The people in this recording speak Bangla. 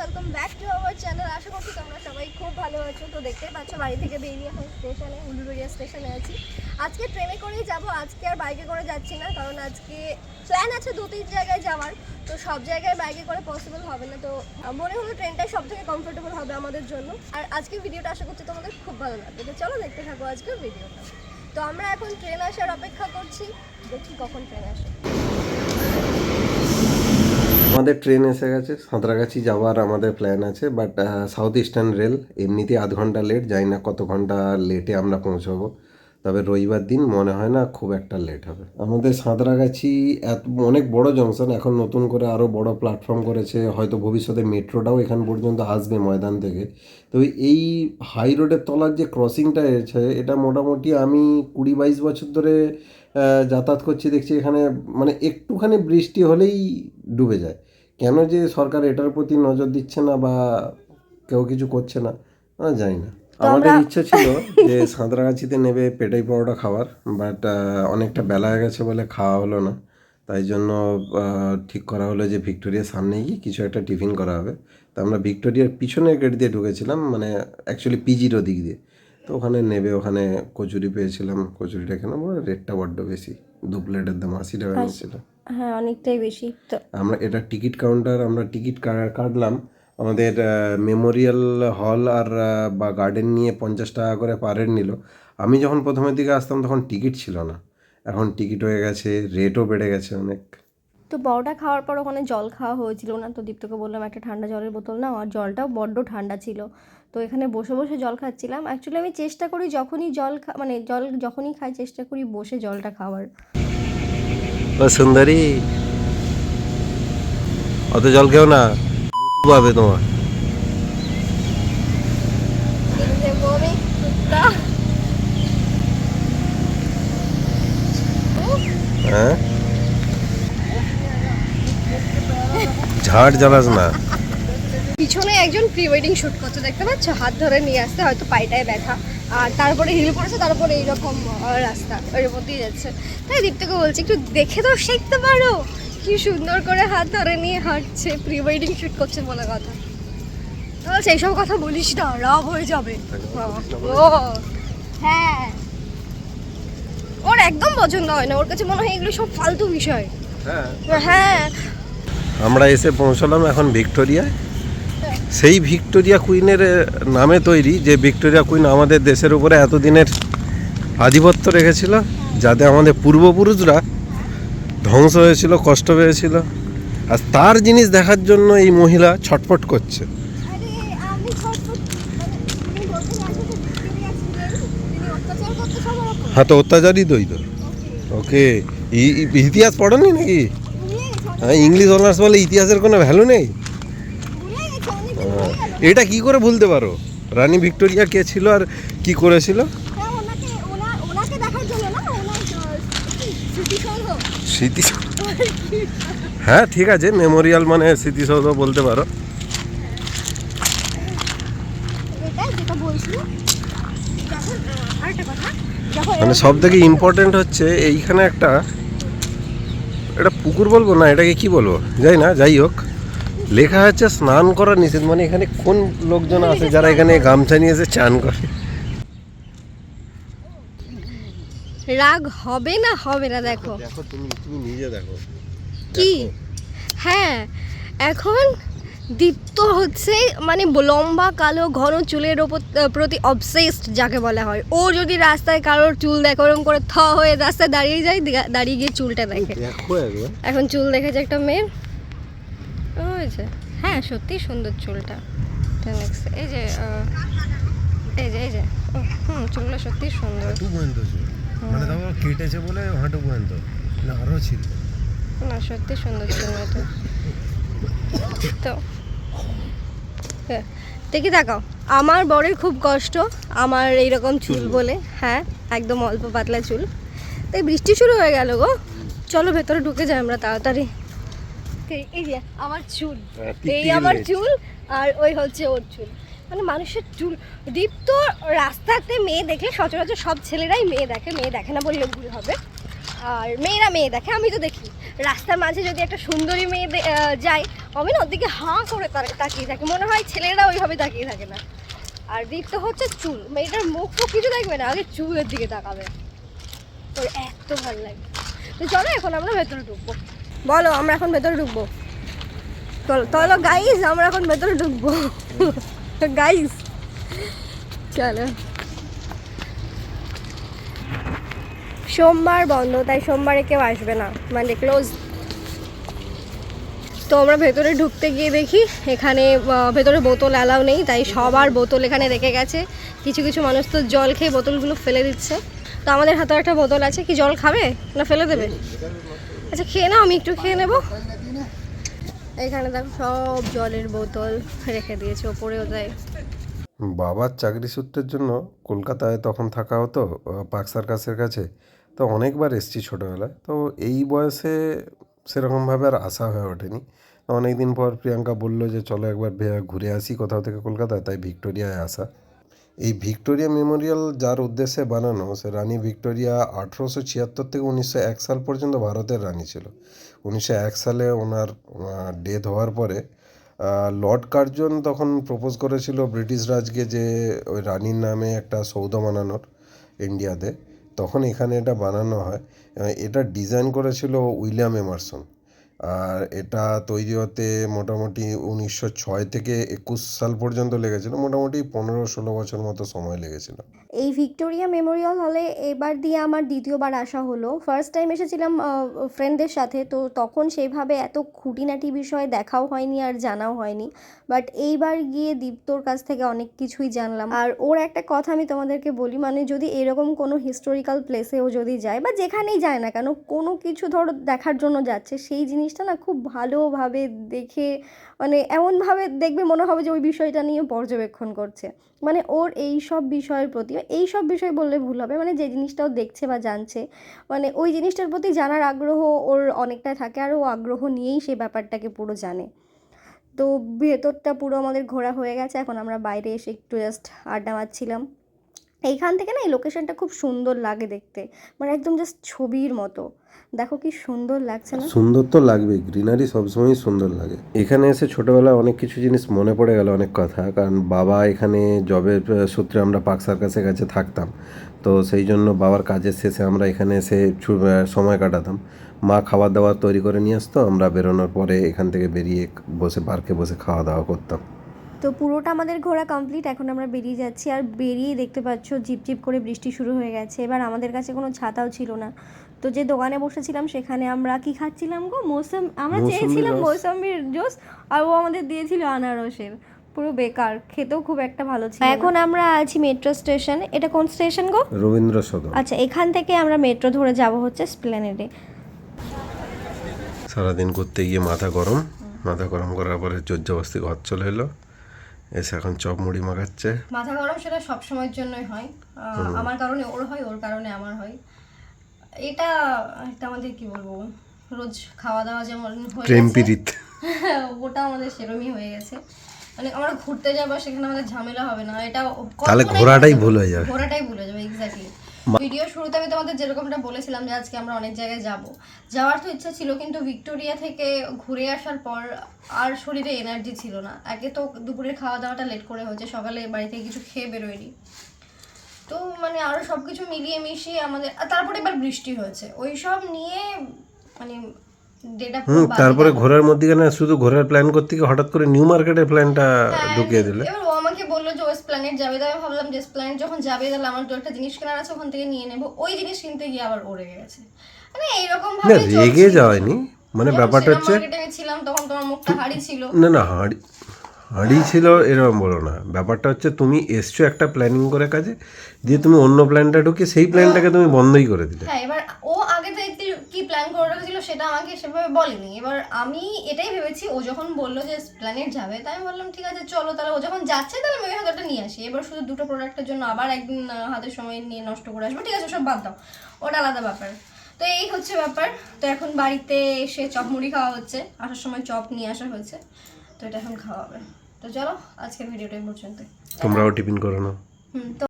Welcome back to our channel আশা করছি তোমরা সবাই খুব ভালো আছো। তো দেখতে পাচ্ছ, বাড়ি থেকে বেরিয়ে এখন স্টেশনে উলুবেড়িয়া স্টেশনে আছি। আজকে ট্রেনে করেই যাব, আজকে আর বাইকে করে যাচ্ছি না, কারণ আজকে প্ল্যান আছে দু তিন জায়গায় যাওয়ার। তো সব জায়গায় বাইকে করে পসিবল হবে না। তো মনে হলো ট্রেনটাই সব থেকে কমফোর্টেবল হবে আমাদের জন্য। আর আজকে ভিডিওটা আশা করছি তোমাদের খুব ভালো লাগবে। তো চলো দেখতে থাকো আজকের ভিডিওটা তো আমরা এখন ট্রেন আসার অপেক্ষা করছি। দেখি কখন ট্রেন আসে। আমাদের ট্রেন এসে গেছে। সাঁতরাগাছি যাওয়ার আমাদের প্ল্যান আছে বাট সাউথ ইস্টার্ন রেল এমনিতেই আধ ঘণ্টা লেট যাই না কত ঘণ্টা লেটে আমরা পৌঁছবো। তবে রবিবার দিন মনে হয় না খুব একটা লেট হবে। আমাদের সাঁতরাগাছি এত, অনেক বড় জংশন এখন নতুন করে আরও বড় প্ল্যাটফর্ম করেছে। হয়তো ভবিষ্যতে মেট্রোটাও এখান পর্যন্ত আসবে ময়দান থেকে। তো এই হাই রোডের তলার যে ক্রসিংটা আছে এটা মোটামুটি আমি কুড়ি বাইশ বছর ধরে যাতায়াত করছি দেখছি এখানে মানে একটুখানি বৃষ্টি হলেই ডুবে যায়। কেন যে সরকার এটার প্রতি নজর দিচ্ছে না বা কেউ কিছু করছে না জানি না। আমাদের ইচ্ছা ছিল যে সাঁতরাগাছিতে নেবে পেটাই পরোটা খাওয়ার বাট অনেকটা বেলা হয়ে গেছে বলে খাওয়া হলো না। তাই জন্য ঠিক করা হলো যে ভিক্টোরিয়ার সামনে গিয়ে কিছু একটা টিফিন করা হবে। তো আমরা ভিক্টোরিয়ার পিছনের গেট দিয়ে ঢুকেছিলাম মানে অ্যাকচুয়ালি পিজির ওদিক দিয়ে। তো ওখানে নেবে ওখানে কচুরি পেয়েছিলাম। কচুরিটা কেন? রেটটা বড্ড বেশি। দু প্লেটের দাম আশি টাকা নিয়েছিল হ্যাঁ অনেকটাই বেশি। তো আমরা এটা টিকিট কাউন্টার আমরা টিকিট কাটলাম। আমাদের মেমোরিয়াল হল আর বা গার্ডেন নিয়ে পঞ্চাশ টাকা করে পার হেড নিল। আমি যখন প্রথমের দিকে আসতাম তখন টিকিট ছিল না। এখন টিকিট হয়ে গেছে রেটও বেড়ে গেছে অনেক। তো বড়টা খাওয়ার পর ওখানে জল খাওয়া হয়েছিল না? তো দীপ্তকে বললাম একটা ঠান্ডা জলের বোতল নাও। আর জলটাও বড্ড ঠান্ডা ছিল। তো এখানে বসে বসে জল খাচ্ছিলাম। অ্যাকচুয়ালি আমি চেষ্টা করি যখনই জল খা মানে জল যখনই খাই চেষ্টা করি বসে জলটা খাওয়ার। সুন্দরী, অত জল খেও না পাবে তোমার। হ্যাঁ? ঝাড় জ্বালাস না। পিছনে একজন প্রি ওয়েডিং শ্যুট করছে দেখতে পাচ্ছ? হাত ধরে নিয়ে আসতে হয়তো পাইটায় ব্যথা। আর তারপরে হিল পড়েছে তারপরে এইরকম রাস্তা ওর মধ্যেই যাচ্ছে। তাই দীপ্তকে বলছি একটু দেখে তো শিখতে পারো। কি সুন্দর করে হাত ধরে নিয়ে হাঁটছে প্রি ওয়েডিং শ্যুট করছে বলে কথা। তো বলছে এইসব কথা বলিস না রাগ হয়ে যাবে। ও হ্যাঁ। ওর একদম পছন্দ হয় না ওর কাছে মনে হয় এগুলো সব ফালতু বিষয়। হ্যাঁ। হ্যাঁ। আমরা এসে পৌঁছলাম এখন ভিক্টোরিয়ায়। সেই ভিক্টোরিয়া কুইনের নামে তৈরি যে ভিক্টোরিয়া কুইন আমাদের দেশের উপরে এতদিনের আধিপত্য রেখেছিল যাতে আমাদের পূর্বপুরুষরা ধ্বংস হয়েছিল কষ্ট পেয়েছিল। আর তার জিনিস দেখার জন্য এই মহিলা ছটফট করছে। হ্যাঁ তো অত্যাচারই দই তো। ওকে ইতিহাস পড়নি নাকি? হ্যাঁ ইংলিশ অনার্স বলে ইতিহাসের কোনো ভ্যালু নেই ভুলে গেছো অনেক হ্যাঁ। এটা কি করে ভুলতে পারো? রানী ভিক্টোরিয়া কে ছিল আর কি করেছিল? হ্যাঁ স্মৃতি হ্যাঁ ঠিক আছে মেমোরিয়াল মানে স্মৃতিসৌধ বলতে পারো। মানে সব থেকে ইম্পর্টেন্ট হচ্ছে এইখানে একটা এটা পুকুর বলব না এটাকে কি বলব? যাই না যাই হোক। লেখা আছে স্নান করা নিষেধ। মানে এখানে কোন লোকজন আছে যারা এখানে গামছা নিয়ে এসে চান করে? রাগ হবে না হবে না দেখো। দেখো তুমি তুমি নিজে দেখো। কি? হ্যাঁ এখন দীপ্ত হচ্ছে মানে লম্বা কালো ঘন চুলের ওপর প্রতি অবসেসড যাকে বলা হয়। ও যদি রাস্তায় কারোর চুল দেখে ওরকম করে থ হয়ে রাস্তায় দাঁড়িয়ে যায় দাঁড়িয়ে গিয়ে চুলটা দেখে। এখন চুল দেখেছে একটা মেয়ের। হয়েছে? হ্যাঁ সত্যি সুন্দর চুলটা। তো এই যে এই যে এই যে হুম চুলটা সত্যি সুন্দর। হাঁটু পর্যন্ত ছিল মানে দেখো কেটেছে বলে হাঁটু পর্যন্ত। না আরও ছিল। না সত্যি সুন্দর ছিল এটা। তো দেখি দেখাও। আমার বরের খুব কষ্ট আমার এইরকম চুল। বলে। হ্যাঁ একদম অল্প পাতলা চুল। তাই বৃষ্টি শুরু হয়ে গেল গো। চলো ভেতরে ঢুকে যাই আমরা তাড়াতাড়ি। এই- যে আমার চুল। হ্যাঁ, এই আমার চুল আর ওই হচ্ছে ওর চুল। মানে মানুষের চুল দীপ তো রাস্তাতে মেয়ে দেখলে সচরাচর সব ছেলেরাই মেয়ে দেখে মেয়ে দেখে না বললে ভুল হবে। আর মেয়েরা মেয়ে দেখে আমি তো দেখি। রাস্তার মাঝে যদি একটা সুন্দরী মেয়ে যায় আমি না ওদিকে হাঁ করে তাকিয়ে থাকি। মনে হয় ছেলেরা ওইভাবে তাকিয়ে থাকে না। আর দীপ্ত হচ্ছে চুল। মেয়েটার মুখ তো কিছু দেখবে না আগে চুলের দিকে তাকাবে। তোর এত ভালো লাগে। তো চলো এখন আমরা ভেতরে ঢুকবো। বলো, আমরা এখন ভেতরে ঢুকবো। চলো চলো গাইস আমরা এখন ভেতরে ঢুকবো। গাইস চলো। সোমবার বন্ধ, তাই সোমবারে কেউ আসবে না মানে ক্লোজ তো আমরা ভেতরে ঢুকতে গিয়ে দেখি, এখানে ভেতরে বোতল অ্যালাউ নেই, তাই সবার বোতল এখানে রেখে গেছে। কিছু কিছু মানুষ তো জল খেয়ে বোতলগুলো ফেলে দিচ্ছে। তো আমাদের হাতে একটা বোতল আছে, কি জল খাবে? না ফেলে দেবে? আচ্ছা খেয়ে নাও, আমি একটু খেয়ে নেব। এখানে দেখো সব জলের বোতল রেখে দিয়েছে, ওপরেও দেয় বাবার চাকরি সূত্রের জন্য কলকাতায় তখন থাকা হতো পার্ক সার্কাসের কাছে। তো অনেকবার এসছি ছোটোবেলায়। তো এই বয়সে সেরকমভাবে আর আশা হয়ে ওঠেনি। অনেক দিন পর প্রিয়াঙ্কা বলল যে, চলো একবার ঘুরে আসি কোথাও থেকে কলকাতায়। তাই ভিক্টোরিয়ায় আসা। এই ভিক্টোরিয়া মেমোরিয়াল যার উদ্দেশ্যে বানানো, সে রানী ভিক্টোরিয়া আঠেরোশো ছিয়াত্তর থেকে উনিশশো এক সাল পর্যন্ত ভারতের রানী ছিল। উনিশশো এক সালে ওনার ডেথ হওয়ার পরে লর্ড কার্জন তখন প্রপোজ করেছিল ব্রিটিশ রাজকে যে ওই রানীর নামে একটা সৌধ বানানোর ইন্ডিয়াতে। তখন এখানে এটা বানানো হয়। এটা ডিজাইন করেছিল উইলিয়াম এমারসন। আর এটা তৈরি হতে মোটামুটি উনিশশো ছয় থেকে একুশ সাল পর্যন্ত লেগেছিল। মোটামুটি পনেরো ষোলো বছর মতো সময় লেগেছিল। এই ভিক্টোরিয়া মেমোরিয়াল হলে এবার দিয়ে আমার দ্বিতীয়বার আসা হলো। ফার্স্ট টাইম এসেছিলাম ফ্রেন্ডদের সাথে। তো তখন সেইভাবে এত খুঁটিনাটি বিষয়ে দেখাও হয়নি আর জানাও হয়নি। বাট এইবার গিয়ে দীপ্তর কাছ থেকে অনেক কিছুই জানলাম। আর ওর একটা কথা আমি তোমাদেরকে বলি মানে যদি এরকম কোনো হিস্টোরিক্যাল প্লেসেও যদি যায় বা যেখানেই যায় না কেন, কোনো কিছু ধরো দেখার জন্য যাচ্ছে, সেই জিনিসটা না খুব ভালোভাবে দেখে মানে এমনভাবে দেখবে মনে হবে যে ওই বিষয়টা নিয়ে পর্যবেক্ষণ করছে। মানে ওর এই সব বিষয়ের প্রতি এই সব বিষয় বললে ভুল হবে। মানে যে জিনিসটাও দেখছে বা জানছে মানে ওই জিনিসটার প্রতি জানার আগ্রহ ওর অনেকটা থাকে আর ও আগ্রহ নিয়েই সে ব্যাপারটাকে পুরো জানে। তো ভেতরটা পুরো আমাদের ঘোরা হয়ে গেছে। এখন আমরা বাইরে এসে একটু জাস্ট আড্ডা মারছিলাম। এইখান থেকে না এই লোকেশনটা খুব সুন্দর লাগে দেখতে। মানে একদম জাস্ট ছবির মতো। দেখো কি সুন্দর লাগছে না? সুন্দর তো লাগবে গ্রিনারি সবসময়ই সুন্দর লাগে। এখানে এসে ছোটোবেলায় অনেক কিছু জিনিস মনে পড়ে গেল অনেক কথা, কারণ বাবা এখানে জবের সূত্রে আমরা পার্ক সার্কাসের কাছে থাকতাম। তো সেই জন্য বাবার কাজের শেষে আমরা এখানে এসে সময় কাটাতাম। মা খাবার দাবার তৈরি করে নিয়ে আসতো, আমরা বেরোনোর পরে এখান থেকে বেরিয়ে বসে পার্কে বসে খাওয়া দাওয়া করতাম। তো পুরোটা আমাদের ঘোরা কমপ্লিট এখন আমরা বেরিয়ে যাচ্ছি। আর বেরিয়ে দেখতে পাচ্ছ ঝিপঝিপ করে বৃষ্টি শুরু হয়ে গেছে। এবার আমাদের কাছে কোনো ছাতাও ছিল না। তো যে দোকানে বসেছিলাম সেখানে আমরা কি খাচ্ছিলাম গো? মৌসুম আমরা চেয়েছিলাম রস। মৌসুমির জুস আর ও আমাদের দিয়েছিল আনারসের। পুরো বেকার খেতেও খুব একটা ভালো ছিল এখন আমরা আছি মেট্রো স্টেশন এটা কোন স্টেশন গো? রবীন্দ্র সদন আচ্ছা এখান থেকে আমরা মেট্রো ধরে যাব হচ্ছে স্প্লেনেডে সারাদিন করতে গিয়ে মাথা গরম। মাথা গরম করার পরে জোরজবস্তি ঘর চলে এলো। এসে এখন চপ মুড়ি মাখাচ্ছে। মাথা গরম সেটা সব সময়ের জন্যই হয়। আমার কারণে ওর হয় ওর কারণে আমার হয়। এটা এটা আমাদের কি বলব রোজ খাওয়া দাওয়া যেমন হয়ে প্রেম পীড়িত। ওটা আমাদের সেরমই হয়ে গেছে। মানে আমরা ঘুরতে যাব সেখানে আমাদের ঝামেলা হবে না। এটা তাহলে ঘোরাটাই ভুল হয়ে যাবে। ঘোরাটাই ভুল হয়ে যাবে এক্স্যাক্টলি ভিডিও শুরুতে আমি তোমাদের যেরকমটা বলেছিলাম যে আজকে আমরা অনেক জায়গায় যাব। যাওয়ার তো ইচ্ছা ছিল কিন্তু ভিক্টোরিয়া থেকে ঘুরে আসার পর আর শরীরে এনার্জি ছিল না। একে তো দুপুরের খাওয়া দাওয়াটা লেট করে হয়েছে সকালে বাড়ি থেকে কিছু খেয়ে বেরোয়নি। তো মানে আরও সবকিছু মিলিয়ে মিশিয়ে আমাদের তারপরে এবার বৃষ্টি হয়েছে। ওই সব নিয়ে মানে তারপরে ঘোরার মধ্যেখানে শুধু ঘোরার প্ল্যান করতে গিয়ে হঠাৎ করে নিউ মার্কেটের প্ল্যানটা ঢুকিয়ে দিলে। এবার আমাকে বলল যে ওয়েস্ট প্ল্যানেট যাবে তো আমি ভাবলাম যে প্ল্যানেট যখন যাবে তাহলে আমার তো একটা জিনিস কেনার আছে ওখান থেকে নিয়ে নেব। ওই জিনিস কিনতে গিয়ে আবার ওরে গেছে। মানে এইরকম ভাবে রেগে যাওয়ায়নি মানে ব্যাপারটা হচ্ছে ছিলাম তখন তোমার মুখটা হাড়ি ছিল। না না হাঁড়ি হাঁড়ি ছিল, এরকম বলো না। ব্যাপারটা হচ্ছে তুমি এসছো একটা প্ল্যানিং করে কাজে, দিয়ে তুমি অন্য প্ল্যানটা ঢুকে সেই প্ল্যানটাকে তুমি বন্ধই করে দিলে। হ্যাঁ এবার ও আগে থেকে কি- প্ল্যান করে রেখেছিল সেটা আমাকে সেভাবে বলেনি। এবার আমি এটাই ভেবেছি, ও যখন বলল যে প্ল্যানেট যাবে, তাই আমি বললাম, ঠিক আছে, চলো তাহলে ও যখন যাচ্ছে তাহলে আমি ওই হাজারটা নিয়ে আসি। এবার শুধু দুটো প্রোডাক্টের জন্য আবার একদিন হাতের সময় নিয়ে নষ্ট করে আসব। ঠিক আছে, সব বাদ দাও। ওটা আলাদা ব্যাপার। তো এই হচ্ছে ব্যাপার। তো এখন বাড়িতে এসে চপ মুড়ি খাওয়া হচ্ছে। আসার সময় চপ নিয়ে আসা হয়েছে। তো এটা এখন খাওয়া হবে। তো চলো আজকের ভিডিওটা পর্যন্ত তোমরাও টিফিন করো না হুম